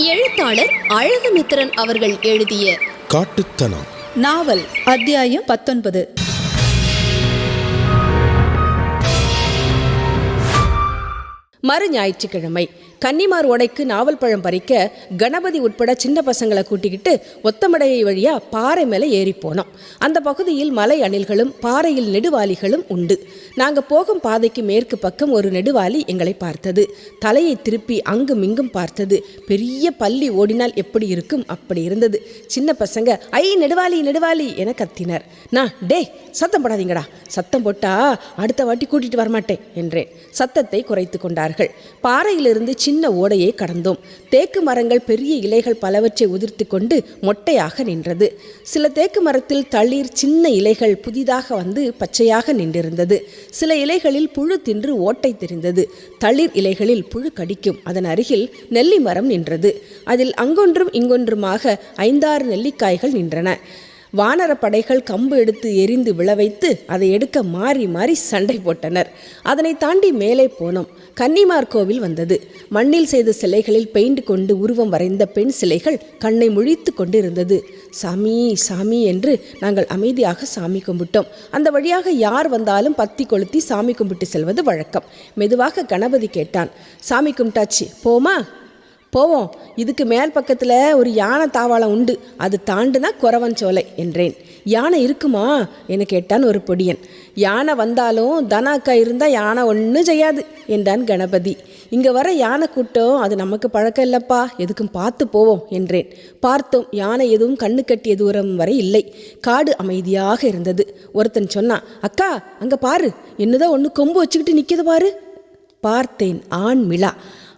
எழுத்தாளர் அழகுமித்திரன் அவர்கள் எழுதிய காட்டுத்தனம். நாவல் அத்தியாயம் பத்தொன்பது. மறு ஞாயிற்றுக்கிழமை கன்னிமார் ஓடைக்கு நாவல் பழம் பறிக்க கணபதி உட்பட சின்ன பசங்களை கூட்டிக்கிட்டு ஒத்தமடையை வழியா பாறை மேலே ஏறி போனோம். அந்த பகுதியில் மலை அணில்களும் பாறையில் நெடுவாலிகளும் உண்டு. நாங்கள் போகும் பாதைக்கு மேற்கு பக்கம் ஒரு நெடுவாலி எங்களை பார்த்தது. தலையை திருப்பி அங்கும் இங்கும் பார்த்தது. பெரிய பள்ளி ஓடினால் எப்படி இருக்கும்? அப்படி இருந்தது. சின்ன பசங்க ஐ நெடுவாலி நெடுவாலி என கத்தினர். நான் டே சத்தம் போடாதீங்கடா. சத்தம் போட்டா அடுத்த வாட்டி கூட்டிட்டு வரமாட்டேன் என்றேன். சத்தத்தை குறைத்து கொண்டார்கள். பாறையிலிருந்து சின்ன ஓடையை கடந்தோம். தேக்கு மரங்கள் பெரிய இலைகள் பலவற்றை உதிர்த்து கொண்டு மொட்டையாக நின்றது. சில தேக்கு மரத்தில் தளிர் சின்ன இலைகள் புதிதாக வந்து பச்சையாக நின்றிருந்தது. சில இலைகளில் புழு தின்று ஓட்டை தெரிந்தது. தளிர் இலைகளில் புழு கடிக்கும். அதன் அருகில் நெல்லி மரம் நின்றது. அதில் அங்கொன்றும் இங்கொன்றுமாக ஐந்தாறு நெல்லிக்காய்கள் நின்றன. வானரப்படைகள் கம்பு எடுத்து எரிந்து விழ வைத்து அதை எடுக்க மாறி மாறி சண்டை போட்டனர். அதனை தாண்டி மேலே போனோம். கன்னிமார் கோவில் வந்தது. மண்ணில் செய்த சிலைகளில் பெயிண்ட் கொண்டு உருவம் வரைந்த பெண் சிலைகள் கண்ணை முழித்து கொண்டிருந்தது. சாமி சாமி என்று நாங்கள் அமைதியாக சாமி கும்பிட்டோம். அந்த வழியாக யார் வந்தாலும் பத்தி கொளுத்தி சாமி கும்பிட்டு செல்வது வழக்கம். மெதுவாக கணபதி கேட்டான். சாமி கும்பிட்டாச்சு. போமா போவோம். இதுக்கு மேல் பக்கத்தில் ஒரு யானை தாவாளம் உண்டு. அது தாண்டுனா குறவன் சோலை என்றேன். யானை இருக்குமா? என கேட்டான் ஒரு பொடியன். யானை வந்தாலும் தனாக்கா இருந்தால் யானை ஒன்றும் செய்யாது என்றான் கணபதி. இங்கே வர யானை கூட்டம் அது நமக்கு பழக்கம் இல்லைப்பா. எதுக்கும் பார்த்து போவோம் என்றேன். பார்த்தோம் யானை எதுவும் கண்ணு கட்டிய தூரம் வரை இல்லை. காடு அமைதியாக இருந்தது. ஒருத்தன் சொன்னான் அக்கா அங்கே பாரு. என்னதான் ஒன்று கொம்பு வச்சுக்கிட்டு நிற்கிது பாரு. பார்த்தேன் ஆண் மிளா.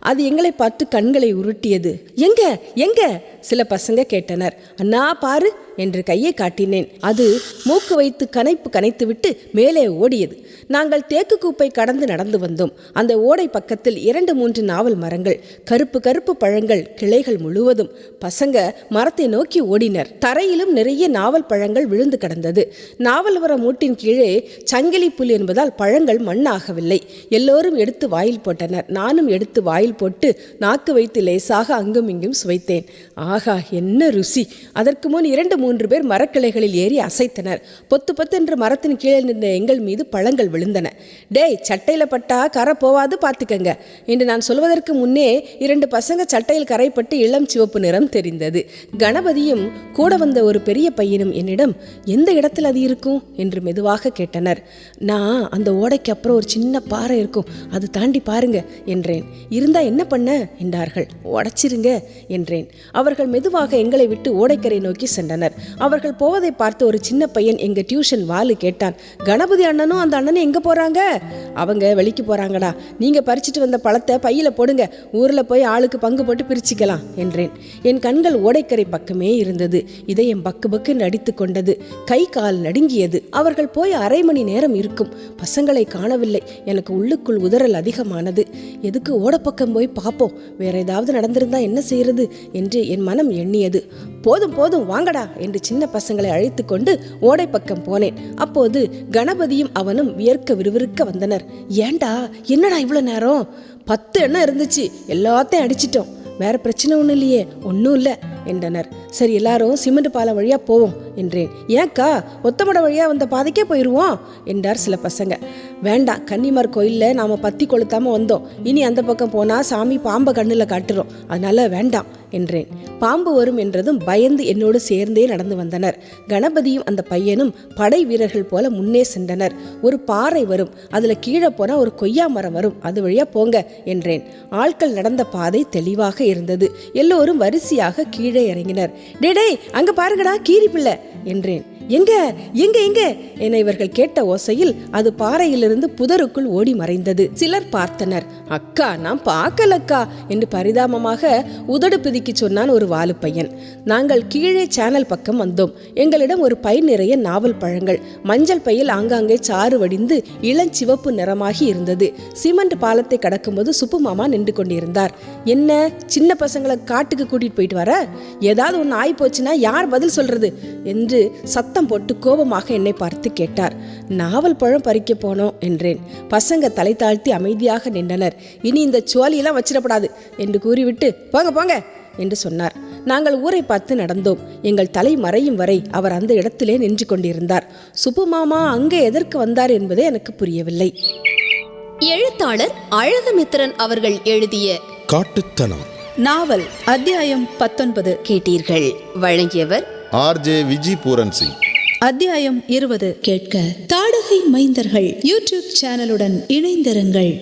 அது எங்களை பார்த்து கண்களை உருட்டியது. எங்க? எங்க? சில பசங்க கேட்டனர். அண்ணா பாரு என்று கையை காட்டினேன். அது மூக்கு வைத்து கனைப்பு கனைத்துவிட்டு மேலே ஓடியது. நாங்கள் தேக்கு கூப்பை கடந்து நடந்து வந்தோம். அந்த ஓடை பக்கத்தில் இரண்டு மூன்று நாவல் மரங்கள் கருப்பு கருப்பு பழங்கள் கிளைகள் முழுவதும். பசங்க மரத்தை நோக்கி ஓடினர். தரையிலும் நிறைய நாவல் பழங்கள் விழுந்து கிடந்தது. நாவல் மர மூட்டின் கீழே சங்கிலி புல் என்பதால் பழங்கள் மண்ணாகவில்லை. எல்லோரும் எடுத்து வாயில் போட்டனர். நானும் எடுத்து வாயில் போட்டு நாக்கு வைத்து லேசாக அங்கும் இங்கும் சுவைத்தேன். ஆகா என்ன ருசி. அதற்கு முன் இரண்டு மூன்று பேர் மரக்கிளைகளில் ஏறி அசைத்தனர். பொத்து பொத்து என்று மரத்தின் கீழே நின்ற எங்கள் மீது பழங்கள் விழுந்தன. டேய் சட்டையில் பட்டா கரை போவாது பார்த்துக்கங்க என்று நான் சொல்வதற்கு முன்னே இரண்டு பசங்க சட்டையில் கரைப்பட்டு இளம் சிவப்பு நிறம் தெரிந்தது. கணபதியும் கூட வந்த ஒரு பெரிய பையனும் என்னிடம் எந்த இடத்தில் அது இருக்கும்? என்று மெதுவாக கேட்டனர். நான் அந்த ஓடைக்கு அப்புறம் ஒரு சின்ன பாறை இருக்கும். அது தாண்டி பாருங்க என்றேன். இருந்தா என்ன பண்ண? என்றார்கள். உடைச்சிருங்க என்றேன். அவர்கள் அவர்கள் மெதுவாக எங்களை விட்டு ஓடைக்கரை நோக்கி சென்றனர். அவர்கள் போவதை பார்த்து ஒரு சின்ன பையன் எங்க டியூஷன் வாலு கேட்டான். கணபதி அண்ணனும் அந்த அண்ணனும் எங்க போறாங்க? அவங்க வெளிக்கு போறாங்கடா. நீங்க பறிச்சிட்டு வந்த பழத்தை பையில போடுங்க. ஊர்ல போய் ஆளுக்கு பங்கு போட்டு பிரிச்சுக்கலாம் என்றேன். என் கண்கள் ஓடைக்கரை பக்கமே இருந்தது. இதயம் பக்கு பக்கு நடித்து கொண்டது. கை கால் நடுங்கியது. அவர்கள் போய் அரை மணி நேரம் இருக்கும். பசங்களை காணவில்லை. எனக்கு உள்ளுக்குள் உதறல் அதிகமானது. எதுக்கு ஓடப்பக்கம் போய் பார்ப்போம் வேற ஏதாவது நடந்திருந்தா என்ன செய்யறது என்று என் மனம் எண்ணியது. போதும் போதும் வாங்கடா என்று சின்ன பசங்களை அழைத்து கொண்டு ஓடை பக்கம் போனேன். அப்போது கணபதியும் அவனும் வியர்க்க விறுவிறுக்க வந்தனர். ஏண்டா என்னடா இவ்வளோ நேரம்? பத்து எண்ணம் இருந்துச்சு எல்லாத்தையும் அடிச்சிட்டோம். வேற பிரச்சனை ஒன்றும் இல்லையே ஒன்றும் இல்லை என்றனர். சரி எல்லாரும் சிமெண்ட் பாலம் வழியா போவோம். என்றேன். ஏன்க்கா ஒத்தமட வழியாக வந்த பாதைக்கே போயிடுவோம் என்றார் சில பசங்க. வேண்டாம் கன்னிமார் கோயிலில் நாம் பத்தி கொளுத்தாமல் வந்தோம். இனி அந்த பக்கம் போனால் சாமி பாம்பை கண்ணில் காட்டுறோம். அதனால வேண்டாம் என்றேன். பாம்பு வரும் என்றதும் பயந்து என்னோடு சேர்ந்தே நடந்து வந்தனர். கணபதியும் அந்த பையனும் படை வீரர்கள் போல முன்னே சென்றனர். ஒரு பாறை வரும். அதில் கீழே போனால் ஒரு கொய்யா மரம் வரும். அது வழியா போங்க என்றேன். ஆட்கள் நடந்த பாதை தெளிவாக இருந்தது. எல்லோரும் வரிசையாக கீழே இறங்கினர். டேடே அங்கே பாருங்கடா கீரி பிள்ளை என்றேன். எங்க? எங்க? எங்க? என இவர்கள் கேட்ட ஓசையில் அது பாறையிலிருந்து புதருக்குள் ஓடி மறைந்தது. சிலர் பார்த்தனர். அக்கா நான் பார்க்கலக்கா? என்று பரிதாபமாக உதடு பிதுக்கி சொன்னான் ஒரு வாலு பையன். நாங்கள் கீழே சேனல் பக்கம் வந்தோம். எங்களிடம் ஒரு பை நிறைய நாவல் பழங்கள். மஞ்சள் பையில் ஆங்காங்கே சாறு வடிந்து இளஞ்சிவப்பு நிறமாகி இருந்தது. சிமெண்ட் பாலத்தை கடக்கும்போது சுப்பு மாமா நின்று கொண்டிருந்தார். என்ன? சின்ன பசங்களை காட்டுக்கு கூட்டிட்டு போயிட்டு வர? ஏதாவது ஒன்று ஆகி போச்சுன்னா யார் பதில் சொல்றது? என்று சத்தம் போட்டு கோபமாக என்னை பார்த்து கேட்டார். நாவல் பழம் பறிக்க போனோம் என்றேன். பசங்க தலை தாழ்த்தி அமைதியாக நின்றனர். இனி இந்த சுவாலியெல்லாம் வச்சிடப்படாது என்று கூறிவிட்டு போங்க போங்க என்று சொன்னார். நாங்கள் ஊரை பார்த்து நடந்தோம். எங்கள் தலை மறையும் வரை அவர் அந்த இடத்திலே நின்று கொண்டிருந்தார். சுப்பு மாமா அங்கே எதற்கு வந்தார் என்பதே எனக்கு புரியவில்லை. எழுத்தாளர் அழகுமித்திரன் அவர்கள் எழுதிய காட்டுத்தனம். நாவல் அத்தியாயம் பத்தொன்பது. கேட்டீர்கள். வழங்கியவர் ஆர்ஜே விஜி பூரன் சிங். அத்தியாயம் இருபது கேட்க. தாடகை மைந்தர்கள் யூடியூப் சேனலுடன் இணைந்திருங்கள்.